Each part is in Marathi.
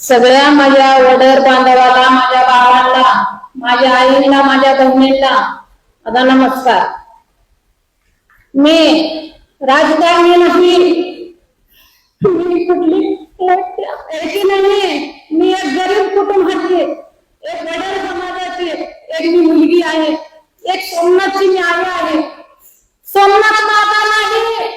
सगळ्या माझ्या वडर बांधवाला माझ्या भावाला माझ्या आईला माझ्या बहिणीला आता नमस्कार. मी राजकारणी नाही. मी कुठली नाही. मी एक गरीब कुटुंबाची एक वडर समाजाची एक मी मुलगी आहे. एक सोमनाथची मी आई आहे. सोमनाथ माझा नाही.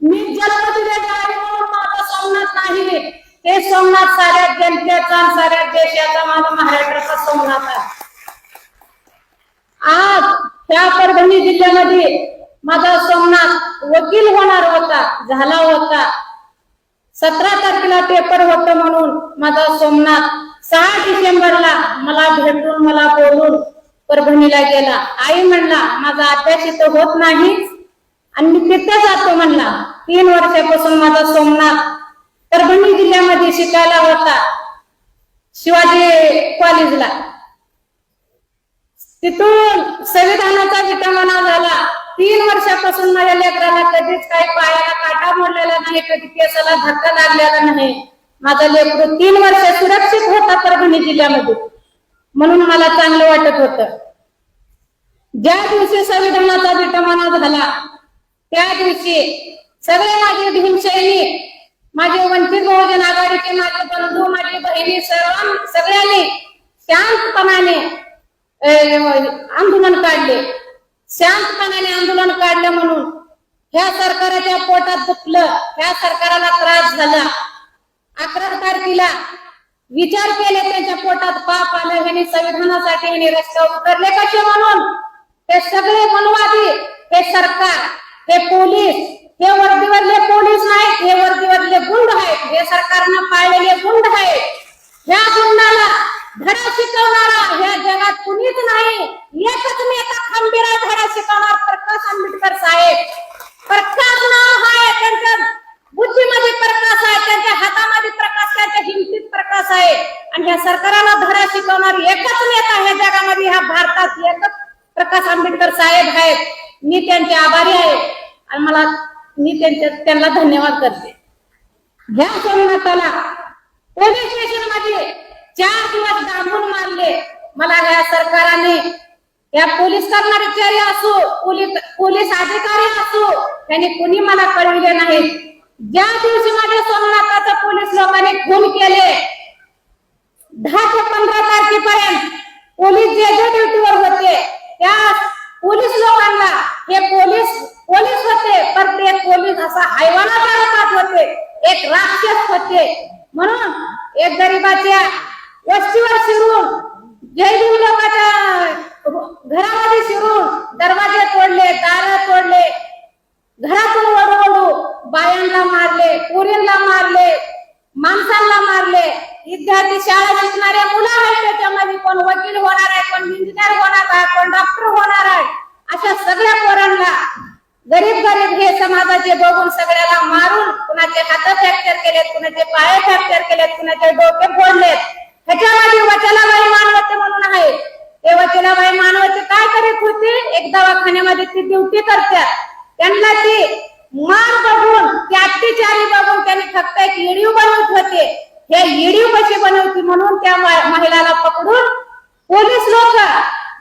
मी जन्म दिलेला आहे म्हणून माझा सोमनाथ नाही. हे सोमनाथ साऱ्या जनतेचा साऱ्या देशाचा माझा महाराष्ट्राचा सोमनाथ आहे. आज त्या परभणी जिल्ह्यामध्ये माझा सोमनाथ वकील होणार होता झाला होता. सतरा तारखेला पेपर होत म्हणून माझा सोमनाथ सहा डिसेंबरला मला भेटून मला बोलून परभणीला गेला. आई म्हणला माझा अभ्यास इथं होत नाही. आणि मी तिथे जातो म्हणला. तीन वर्षापासून माझा सोमनाथ परभणी जिल्ह्यामध्ये शिकायला होता. शिवाजी कॉलेजला तिथून संविधानाचा विटंबना झाला. तीन वर्षापासून माझ्या लेकराला कधीच काही पायाला काटा मोडलेला नाही कधी केसाला धक्का लागलेला नाही. माझा लेकरू तीन वर्ष सुरक्षित होता परभणी जिल्ह्यामध्ये. म्हणून मला चांगलं वाटत होतं. ज्या दिवशी संविधानाचा विटंबना झाला त्या दिवशी सगळे माझे भीमशैली माझे वंचित बहुजन आघाडीचे माझे बंधू माझी बहिणी सर्व सगळ्यांनी शांतपणाने आंदोलन काढले. शांतपणाने आंदोलन काढलं म्हणून ह्या सरकाराच्या पोटात दुखलं ह्या सरकाराला त्रास झाला. अकरा तारखेला विचार केले त्यांच्या पोटात पाप आलं ह्याने संविधानासाठी ह्याने रस्त्यावर उतरले कसे म्हणून? हे सगळे मनवादी हे सरकार हे पोलीस हे वर्दीवरले पोलीस नाहीत हे वर्दीवरले गुंड आहेत हे सरकारनं पाळलेले गुंड आहेत. ह्या गुंडाला धडा शिकवणारा ह्या जगात कुणीच नाही. एकच नेता खंबीरा धडा शिकवणार प्रकाश आंबेडकर साहेब. प्रकाश नाव आहे त्यांच्या बुद्धीमध्ये प्रकाश आहे त्यांच्या हातामध्ये प्रकाश त्यांच्या हिमतीत प्रकाश आहे. आणि ह्या सरकाराला धडा शिकवणार एकच नेता ह्या जगामध्ये ह्या भारतात एकच प्रकाश आंबेडकर साहेब आहेत. मी त्यांचे आभारी आहे. आणि मला मी त्यांच्या त्यांना धन्यवाद करते. ह्या सोमनाथाला. पोलीस स्टेशनमध्ये चार दिवस दाबून मारले. मला या सरकारने या पोलीस कर्मचारी असो पोलीस पोलीस अधिकारी असो त्यांनी कुणी मला कळविले नाही ज्या दिवशी माझ्या सोमनाथाचा पोलीस लोकांनी खून केले दहा ते पंधरा तारखेपर्यंत पोलीस जे जे ड्युटीवर होते त्या पोलीस लोकांना हे पोलीस पोलीस होते पण ते पोलीस असा हैवानाच्या रूपात होते एक राक्षस होते म्हणून एक गरीबाच्या वस्तीवर शिरून जैन लोकांच्या घरामध्ये शिरून दरवाजे तोडले दार तोडले घरातून ओढू ओढू बायांना मारले पोरींना मारले माणसांना मारले. विद्यार्थी शाळा शिकणारे मुलं आहेत त्याच्यामध्ये कोण वकील होणार आहे कोण इंजिनियर होणार आहे कोण डॉक्टर होणार आहे अशा सगळ्या पोरांना गरीब गरीब हे समाजाचे बघून सगळ्याला मारून कुणाचे हात फ्रॅक्चर केलेत कुणाचे पाय फ्रॅक्चर केलेत कुणाचे डोके फोडलेत ह्याच्यामध्ये वचलाबाई मानवते म्हणून आहे ते वचलाबाई मानवते काय करीत होते एक दवाखान्यामध्ये ती ड्युटी करतात त्यांना ते मार बघून ते अत्याचारी बघून त्यांनी फक्त एक व्हिडिओ बनवत होते. हे व्हिडिओ कशी बनवती म्हणून त्या महिलाला पकडून पोलीस लोक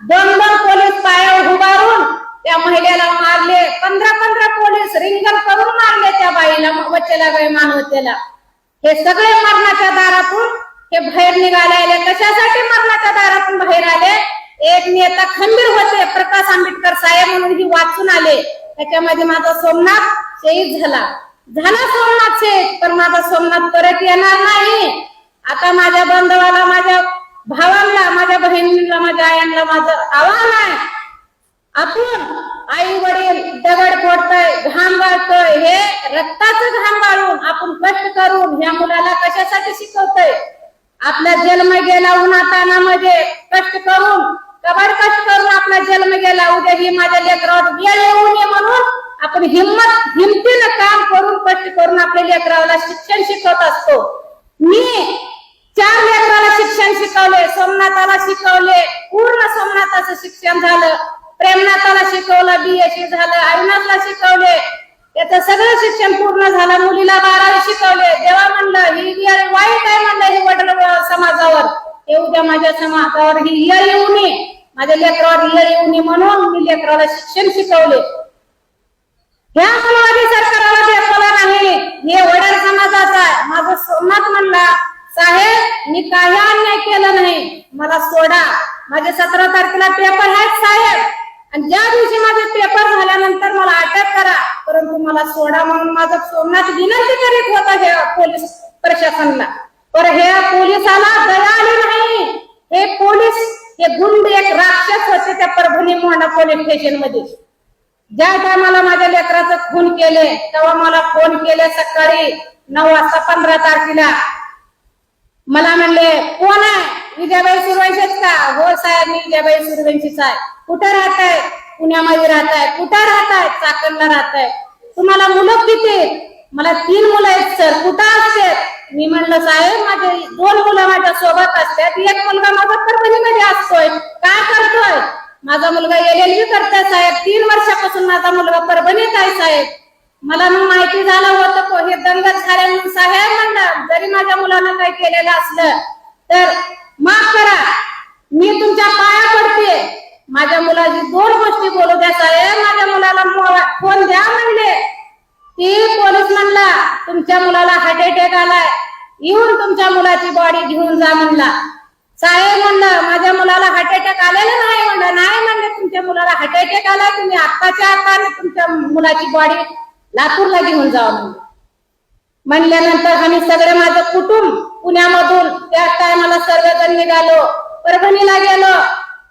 दोन दोन पोलीस पायावर उभारून त्या महिलेला मारले. पंधरा पंधरा पोलीस रिंगण करून मारले त्या बाईला वच्चेला बाई मानवतेला. हे सगळे मरणाच्या दारातून हे बाहेर निघाले कशासाठी मरणाच्या दारातून बाहेर आले? एक नेता खंबीर होते प्रकाश आंबेडकर साहेब म्हणून ही वाचून आले. त्याच्यामध्ये माझा सोमनाथ शहीद झाला. झाला सोमनाथ शहीद पण माझा सोमनाथ परत येणार नाही. आता माझ्या बांधवाला माझ्या भावांना माझ्या बहिणीला माझ्या आयांना माझं आव्हान आहे. आपण आई वडील दगड फोडतोय घाम गाळतोय हे रक्ताचं घाम गाळून आपण कष्ट करून ह्या मुलाला कशासाठी शिकवतोय? आपला जन्म गेला उन्हातानामध्ये कष्ट करून कष्ट करून आपला जन्म गेला. उद्या ही माझ्या लेकरावर वेळ येऊ नये म्हणून आपण हिंमत हिमतीनं काम करून कष्ट करून आपल्या लेकराला शिक्षण शिकवत असतो. मी चार लेकराला शिक्षण शिकवले सोमनाथाला शिकवले पूर्ण सोमनाथाचं शिक्षण झालं. प्रेमनाथाला शिकवलं बीएससी झालं अविनाथला शिकवले. त्याचं सगळं शिक्षण पूर्ण झालं मुलीला बारावी शिकवले. देवा म्हणलं ही वाईट आहे म्हणलं हे वडील समाजावर. उद्या माझ्या समाजावर ही येळ येऊ नये. माझ्या लेकरावर येळ येऊ नये म्हणून मी लेकराला शिक्षण शिकवले. ह्या समाधी सरकाराला देखवला नाही. हे वडील समाजाचा आहे. माझं सोमनाथ म्हणला साहेब मी काही अन्याय केला नाही. मला सोडा. माझे सतरा तारखेला पेपर आहेत साहेब. आणि ज्या दिवशी माझे पेपर झाल्यानंतर मला अटक करा. परंतु मला सोडा म्हणून माझं सोमनाथ विनंती करीत होता हे पोलीस प्रशासनला. पर हे पोलिसाला दया आली नाही. हे पोलीस हे गुंड एक राक्षस होते त्या परभणी मोहना पोलीस स्टेशनमध्ये. ज्या टायमाला माझ्या लेकराचं खून केले तेव्हा मला फोन केले सकाळी नऊ वाजता पंधरा तारखेला. मला म्हणले कोण आहे? विजयाबाई सुरवंशीच का? हो साहेब मी विजयाबाई सुरवंशीच आहे. कुठं राहत आहे पुण्यामध्ये राहत आहे कुठं राहत आहे चाकणला राहत आहे तुम्हाला मुलं किती? मला तीन मुलं आहेत सर. कुठं असतात मी म्हणलं साहेब माझे दोन मुलं माझ्या सोबत असतात. एक मुलगा माझा परभणीमध्ये असतोय. काय करतोय? माझा मुलगा एल एल बी करतोय साहेब. तीन वर्षापासून माझा मुलगा परभणीत आहे साहेब. मला मग माहिती झालं होतं हे दंगल झाले म्हणून साहेब म्हणलं जरी माझ्या मुलानं काही केलेलं असलं तर माफ करा. मी तुमच्या पाया पडते माझ्या मुलाची दोन गोष्टी बोलू द्या साहेब. माझ्या मुलाला फोन द्या. ती पोलीस म्हणला तुमच्या मुलाला हार्ट अटॅक आलाय. येऊन तुमच्या मुलाची बॉडी घेऊन जा म्हणला. साहेब म्हणलं माझ्या मुलाला हार्ट अटॅक आलेला नाही म्हणलं. नाही म्हणलं तुमच्या मुलाला हार्ट अटॅक आलाय. तुम्ही आत्ताच्या आत्ताने तुमच्या मुलाची बॉडी लातूरला घेऊन जावा म्हणलं. म्हणल्यानंतर आम्ही सगळे माझं कुटुंब पुण्यामधून त्या टायमाला सर्वजण निघालो. परभणीला गेलो.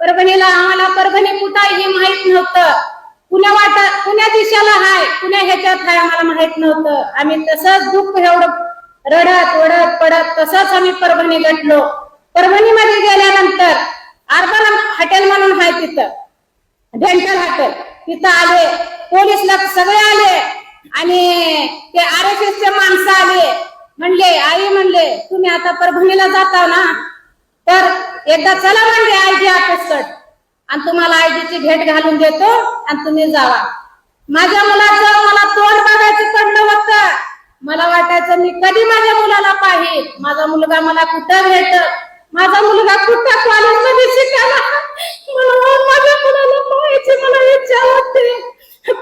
परभणीला आम्हाला परभणी कुठं हे माहीत नव्हतं. पुण्या वाटा पुण्या दिशेला हाय पुण्या ह्याच्यात हाय आम्हाला माहीत नव्हतं. आम्ही तसंच दुःख एवढं रडत वडत पडत तसंच आम्ही परभणी गटलो परभणीमध्ये गेल्यानंतर अर्बन हॉटेल म्हणून हाय तिथं डेंटल हॉटेल. तिथं आले पोलीस लोक सगळे आले आणि ते आर एस एस चे माणसं आले. म्हणले आई म्हणले तुम्ही आता परभणीला जाता ना? तर एकदा चला म्हणले आयजी आपसट आणि तुम्हाला आयजीची भेट घालून देतो आणि तुम्ही जावा. माझ्या मुलाचं मला तोंड बघायचं पडलं होतं. मला वाटायचं मी कधी माझ्या मुलाला पाहिजे माझा मुलगा मला कुठं भेट माझा मुलगा कुठं कॉलेजमध्ये शिकायला? मला माझ्या मुलाला पाहायची मला इच्छा होते.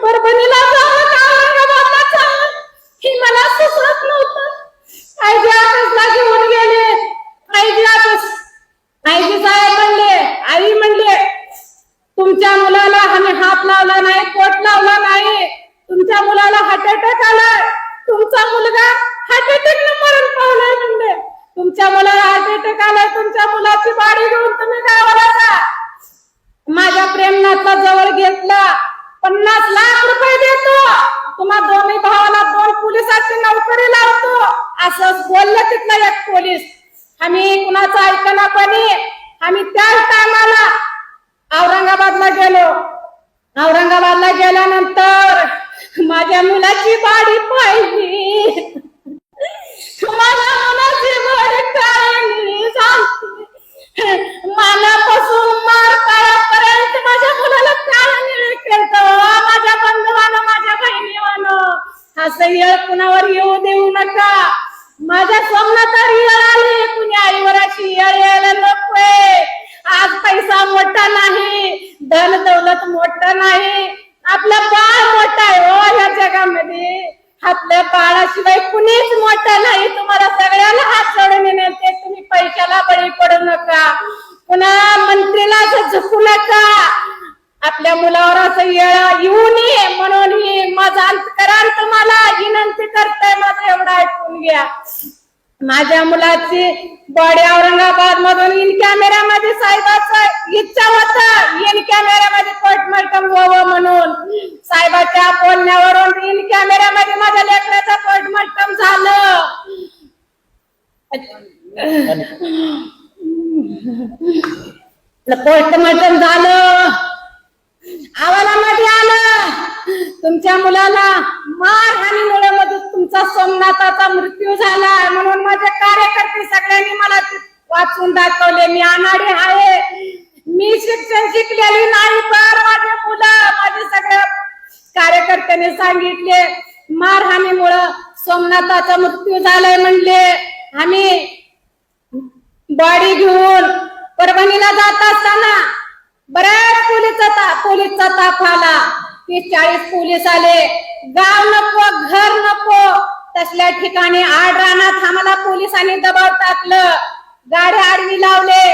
परभणीला जावं का औरंगाबादला जावं हे मला सुचत नव्हतं आयजी ऑफिसला घेऊन गेले आयजी ऑफिस आयजी साहेब म्हणले आई म्हणले तुमच्या मुलाला आम्ही हात लावला नाही पोट लावला नाही तुमच्या मुलाला हार्ट अटॅक आलाय तुमचा मुलगा हार्ट अटॅक न मरण पावलाय म्हणले. तुमच्या मुलाला हार्ट अटॅक आलाय तुमच्या मुलाची बाडी घेऊन तुम्ही गावाला जा. माझ्या प्रेमनाथला जवळ घेतला. पन्नास लाख रुपये देतो. तुम्हा दोन्ही भावाला दोन पोलिसाची नोकरी लावतो. असं बोललं तिथला एक पोलीस. आम्ही कुणाचं ऐकना पणी आम्ही त्याच टायमाला औरंगाबादला गेलो. औरंगाबादला गेल्यानंतर माझ्या मुलाची बाडी पाहिली. माझ्या मुलाची बाडी काय सांगते. मानापासून मार काळापर्यंत माझ्या मुलाला काय केलं माझ्या बंधवानं माझ्या बहिणीवानं. असं येळ कुणावर येऊ देऊ नका. माझ्या स्वप्नात येळ आली. कुणी आईवर अशी येळ यायला नकोय. आज पैसा मोठा नाही. धन दौलत मोठा नाही. आपल्या बाळ मोठं आहे हो या जगामध्ये आपल्या मीच मोठा नाही तुम्हाला सगळ्याला हात जोडून येण्याचे तुम्ही पैशाला बळी पडू नका. पुन्हा मंत्रीला असं झुकू नका. आपल्या मुलावर असं येळा येऊ नये म्हणून ही माझा अंतकरण तुम्हाला विनंती करताय माझं एवढं ऐकून घ्या. माझ्या मुलाची बॉडी औरंगाबाद मधून इन कॅमेऱ्यामध्ये साहेबाचं इच्छा होता. इन कॅमेऱ्यामध्ये पोस्टमार्टम व्हावं म्हणून. साहेबाच्या बोलण्यावरून इन कॅमेऱ्यामध्ये माझ्या लेकराचं पोस्टमार्टम झालं. पोस्टमार्टम झालं. आवालामध्ये आलं. तुमच्या मुलाला मारहाणीमुळे मधून तुमचा सोमनाथाचा मृत्यू झाला. म्हणून माझे कार्यकर्ते सगळ्यांनी मला वाचून दाखवले. मी अनाडी आहे. मी शिक्षण शिकलेली नाही. पण माझे मुलं माझे सगळ्या कार्यकर्त्यांनी सांगितले मारहाणीमुळं सोमनाथाचा मृत्यू झालाय म्हणले. आम्ही बॉडी घेऊन परभणीला जात असताना बऱ्याच पोलीसचा ता- पोलीसचा ताप आला. तीस चाळीस पोलीस आले. गाव नको घर नको. तसल्या ठिकाणी आड रानात आम्हाला पोलिसांनी दबाव टाकलं. गाड्या आडवी लावले.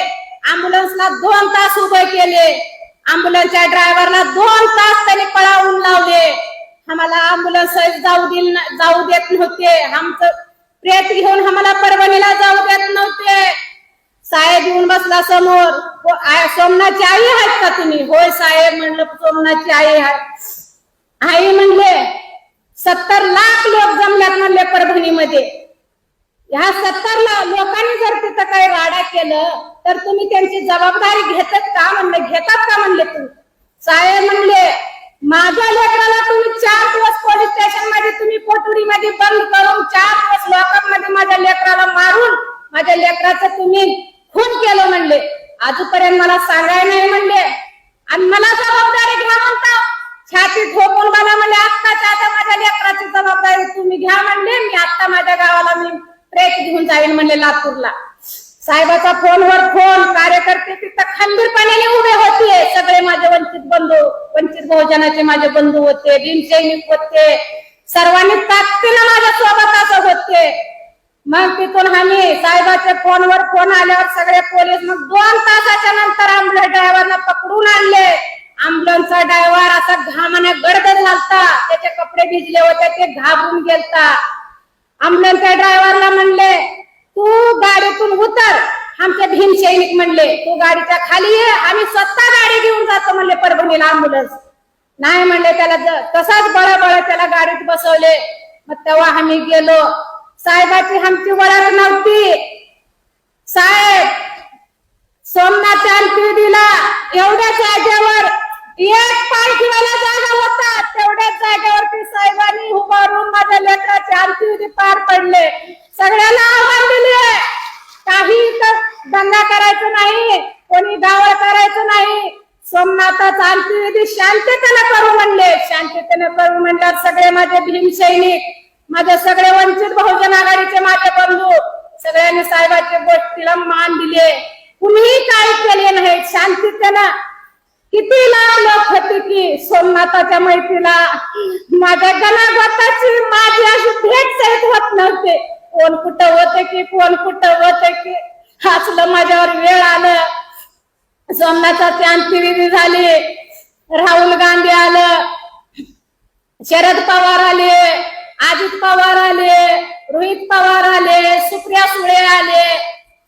अँब्युलन्सला दोन तास उभे केले. अँब्युलन्सच्या ड्रायव्हरला दोन तास त्याने पळावून लावले. आम्हाला अँब्युलन्स जाऊ दिल जाऊ देत नव्हते. आमचं प्रेत घेऊन आम्हाला परभणीला जाऊ देत नव्हते. साहेब येऊन बसला समोर. हो, सोमनाथची आई आहात का तुम्ही? होय साहेब म्हणलं सोमनाची आई आहात आई म्हणले सत्तर लाख लोक जमल्यात म्हणले परभणीमध्ये. ह्या सत्तर लाख लोकांनी जर तिथं काही राडा केलं तर तुम्ही त्यांची जबाबदारी घेतात का म्हणले? घेतात का म्हणले तुम्ही साहेब म्हणले माझ्या लेकराला तुम्ही चार दिवस पोलीस स्टेशनमध्ये तुम्ही कोठडीमध्ये बंद करून चार दिवस लोकांमध्ये माझ्या लेकराला मारून माझ्या लेकराचं तुम्ही खून केलं म्हणले. आजपर्यंत मला सांगाय नाही म्हणले. आणि मला जबाबदारी घ्या म्हणता. छाती ठोकून मला म्हणले आत्ताच्या आता माझ्या लेकराची जबाबदारी तुम्ही घ्या म्हणले. मी आता माझ्या गावाला मी ट्रेक घेऊन जाईन म्हणले लातूरला. साहेबाचा फोनवर फोन कार्यकर्ते तिथं खंबीरपणे उभे होते. सगळे माझे वंचित बंधू वंचित बहुजनाचे माझे बंधू होते भीमसैनिक होते. सर्वांनी ताकदीनं माझ्या सोबत असं होते. मग तिथून आम्ही साहेबाच्या फोनवर फोन आल्यावर सगळे पोलीस मग दोन तासाच्या नंतर अँब्युलन्स ड्रायव्हरला पकडून आणले. अँब्युलन्सचा ड्रायव्हर असा घामाने गर्द झालता. त्याचे कपडे भिजले होते ते घाबरून गेलता. अँब्युलन्सच्या ड्रायव्हरला म्हणले तू गाडीतून उतर. आमचे भीम सैनिक म्हणले तू गाडीच्या खाली ये आम्ही स्वतः गाडी घेऊन जातो म्हणले परभणीला अँब्युलन्स नाही म्हणले त्याला तसाच बळबळ त्याला गाडीत बसवले. मग तेव्हा आम्ही गेलो. साहेबाची आमची वळख नव्हती. साहेब सोमनाथच्या दिला एवढ्या जागेवर एक पालखीवाला जागा होता. तेवढ्याच जागेवरती साहेबांनी उभारून माझ्या लेकराचे अंत्यविधी पार पडले. सगळ्यांना आव्हान दिले. काही दंगा करायचं नाही कोणी गावळ करायचं नाही. सोमनाथाचा अंत्यविधी शांततेने करू म्हणले. शांततेने करू म्हणल्यावर सगळे माझे भीम सैनिक माझ्या सगळे वंचित बहुजन आघाडीचे माझे बंधू सगळ्यांनी साहेबांच्या गोष्टीला मान दिले. कुणीही काय केले नाही. शांततेनं किती लाख लोक होते की सोमनाथाच्या मैत्रीला. माझ्या गणागोताची माझी अशी भेट सहित होत नव्हते. कोण कुठं होते की कोण कुठं होते की? हसलं माझ्यावर वेळ आलं. सोमनाथाची अंत्यविधी झाली. राहुल गांधी आलं. शरद पवार आले. अजित पवार आले रोहित पवार आले सुप्रिया सुळे आले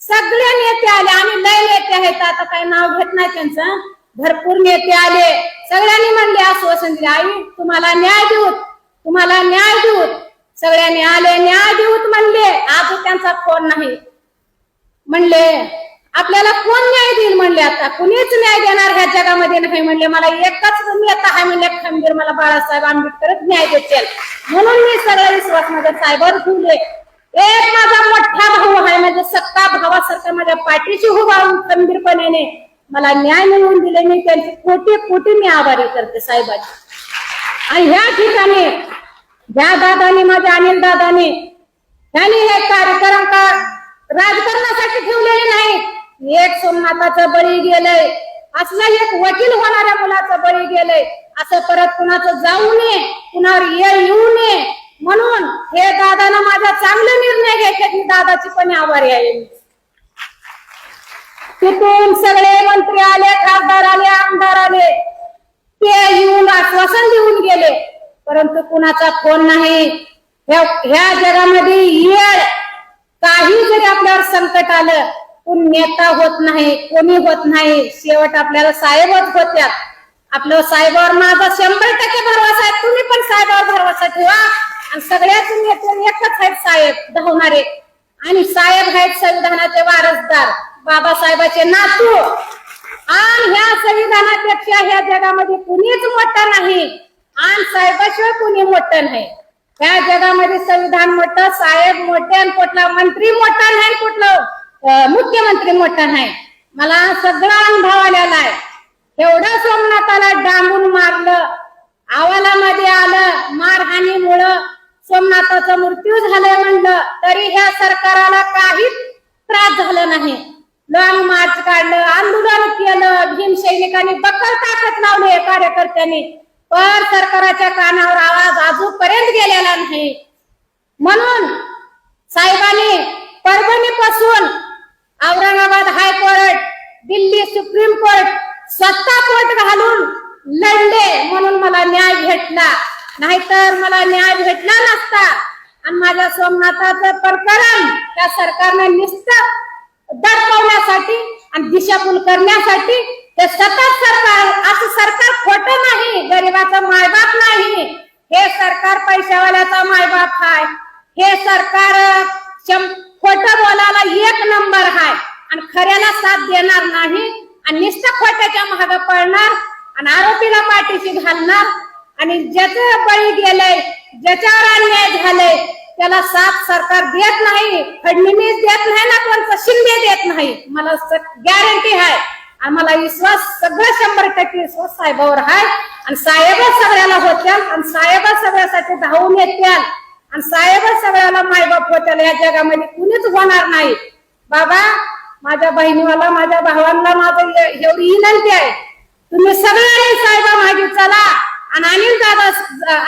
सगळे नेते आले. आणि लय नेते आहेत आता काही नाव घेत नाही त्यांचं. भरपूर नेते आले. सगळ्यांनी म्हणले आश्वासन दिले. आई तुम्हाला न्याय देऊत तुम्हाला न्याय देऊत सगळ्यांनी आले न्याय देऊत म्हणले. आज त्यांचा फोन नाही. म्हणले आपल्याला कोण न्याय देईल म्हणले आता? कुणीच न्याय देणार ह्या जगामध्ये नाही म्हणले. मला एकच नेता हा म्हणले खंबीर मला बाळासाहेब आंबेडकरच न्याय देतील. म्हणून मी सगळं विश्वास माझ्या साहेबावर ठेवले. एक माझा मोठा भाऊ आहे माझ्या सत्ता भावासारखा माझ्या पाठीशी उभा राहून खंबीरपणे मला न्याय मिळवून दिले. मी त्यांचे कोटी कोटी मी आभारी करते साहेबांची. आणि ह्या ठिकाणी ज्या दादाने माझ्या अनिल दादाने त्यांनी हे कार्यक्रम का राजकारणासाठी ठेवलेले नाही एक सोमनाथाचं बळी गेलंय. असला एक वकील होणाऱ्या मुलाचं बळी गेलंय. असं परत कुणाचं जाऊ नये कुणावर ये येऊ नये. म्हणून हे दादाना माझा चांगले निर्णय घेतले मी दादाची पण आभारी आहे. तिथून सगळे मंत्री आले खासदार आले आमदार आले. ते येऊन आश्वासन देऊन गेले. परंतु कुणाचा फोन नाही. ह्या ह्या जगामध्ये येळ काही जरी आपल्यावर संकट आलं कोण नेता होत नाही कोणी होत नाही शेवट आपल्याला साहेबच होत्यात. आपलं साहेबावर माझा शंभर टक्के भरवसा आहे. तुम्ही पण साहेबावर भरवसा ठेवा. आणि सगळ्याच नेते एकच आहेत साहेब धावणारे. आणि साहेब आहेत संविधानाचे वारसदार बाबासाहेबाचे नातू. आणि ह्या संविधानापेक्षा ह्या जगामध्ये कुणीच मोठं नाही. आणि साहेबाशिवाय कुणी मोठं नाही. ह्या जगामध्ये संविधान मोठं साहेब मोठे आणि कुठला मंत्री मोठा नाही कुठलं. मुख्यमंत्री मोठा आहे. मला सगळा अनुभव आलेला आहे. एवढं सोमनाथाला डांबून मारलं आवालामध्ये आलं मारहाणीमुळं सोमनाथाचा मृत्यू झालाय म्हणलं तरी ह्या सरकाराला काहीच त्रास झाला नाही. लॉंग मार्च काढलं आंदोलन केलं भीम सैनिकांनी बक्कल ताकद लावली कार्यकर्त्यांनी. पण सरकाराच्या कानावर आवाज अजूनपर्यंत गेलेला नाही. म्हणून साहेबांनी परभणी पासून Aurangabad high court Delhi supreme court स्वतः कोर्ट घालून लढले म्हणून मला न्याय भेटला. नाहीतर मला न्याय भेटला नसता. आणि माझ्या सोमनाथाचं प्रकरण त्या सरकारने निस्त दडपवण्यासाठी आणि दिशाभूल करण्यासाठी ते सतत सरकार असं सरकार खोट नाही गरीबाचा मायबाप नाही. हे सरकार पैशावाल्याचा मायबाप आहे हे सरकार खोट बोलायला एक नंबर आहे आणि खऱ्याला साथ देणार नाही. आणि निस्त खोट्याच्या महाग पडणार आणि आरोपीला पाठीशी घालणार. आणि ज्याचं बळी गेलंय ज्याच्यावर अन्याय झालंय त्याला साथ सरकार देत नाही. फडणवीस देत नाही ना कोणतं शिंदे देत नाही. मला गॅरंटी आहे आणि मला विश्वास सगळं शंभर टक्के विश्वास साहेबावर आहे आणि साहेबच सगळ्याला होत्या आणि साहेबच सगळ्यासाठी धावून येत्या आणि साहेबच सगळ्याला मायबाप होत्याला. या जगामध्ये कुणीच होणार नाही. बाबा माझ्या बहिणीवाला माझ्या भावांना माझं एवढी विनंती आहे. तुम्ही सगळ्यांनी साहेबा मागे चला आणि अनिल दादा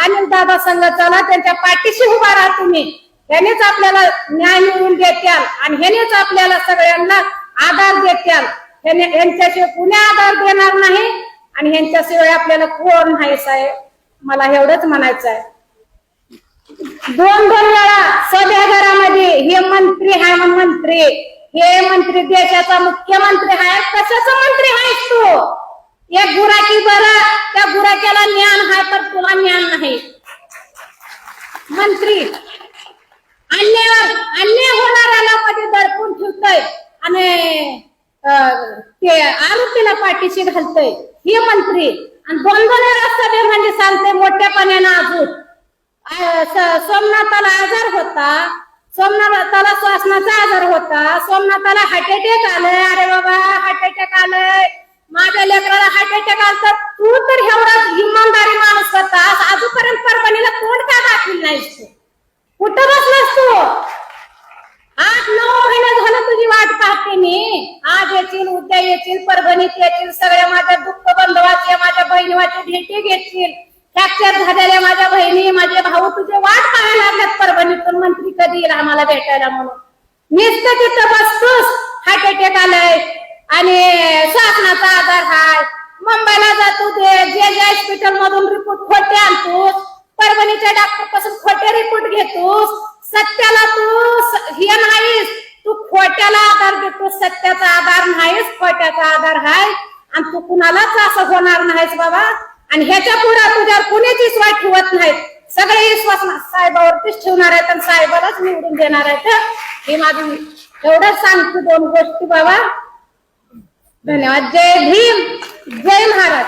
अनिल दादा संघ चला त्यांच्या पाठीशी उभा राहा तुम्ही. ह्यानेच आपल्याला न्याय मिळवून देत्याल आणि ह्यानेच आपल्याला सगळ्यांना आधार देत्याल. ह्याने यांच्याशिवाय कुणी आधार देणार नाही आणि ह्यांच्याशिवाय आपल्याला कोण नाही साहेब? मला एवढंच म्हणायचं आहे दोन दोन वेळा सभागृहामध्ये हे मंत्री हाय मंत्री. हे मंत्री देशाचा मुख्यमंत्री हाय. कशाचा मंत्री हाय तू. एक गुराकी बरं त्या गुराक्याला ज्ञान आहे तर तुला ज्ञान नाही. मंत्री अन्याय अन्याय होणाऱ्याला मध्ये दडपून ठेवतोय आणि ते आरोपीला पाठीशी घालतोय. हे मंत्री आणि दोन दोन वेळा सभेमध्ये म्हणजे सांगते मोठ्यापणानं अजून सोमनाथाला आजार होता. सोमनाथाला श्वासनाचा आजार होता. सोमनाथाला हार्ट अटॅक आलंय. अरे बाबा हार्ट अटॅक आलंय. माझ्या लेकराला हार्ट अटॅक आला तर तू तर एवढा इमानदारी माणूस होता. आजूपर्यंत परभणीला तोंड का दाखविल नाहीस तू कुठं बसलास तू? आठ नऊ महिने झालं तुझी वाट पाहते मी. आज येतील उद्या येतील परभणीत येतील सगळ्या माझ्या दुःख बंधवाचे माझ्या बहिणीवाचे भेटी घेतील फ्रॅक्चर झालेल्या माझ्या बहिणी माझे भाऊ तुझे वाट पाहायला लागल्यात परभणीतून. मंत्री कधी येईल आम्हाला भेटायला म्हणून? तर तिथं बसतोस हार्ट अटॅक आलाय आणि श्वासनाचा आजार हाय. मुंबईला जातो ते जे जे हॉस्पिटल मधून रिपोर्ट खोटे आणतोस परभणीच्या डॉक्टरपासून खोटे रिपोर्ट घेतोस सत्याला तू हे नाहीस. तू खोट्याला आधार देतोस सत्याचा आधार नाहीस खोट्याचा आधार हाय. आणि तू कुणालाच असं होणार नाहीस बाबा. आणि ह्याच्या पुढे तुझ्यावर कोणीच विश्वास ठेवत नाहीत सगळे विश्वास साहेबावरतीच ठेवणार आहेत आणि साहेबालाच निवडून देणार आहेत. हे? माझं एवढंच सांगतो दोन गोष्टी बाबा. धन्यवाद. जय भीम. जय महाराज.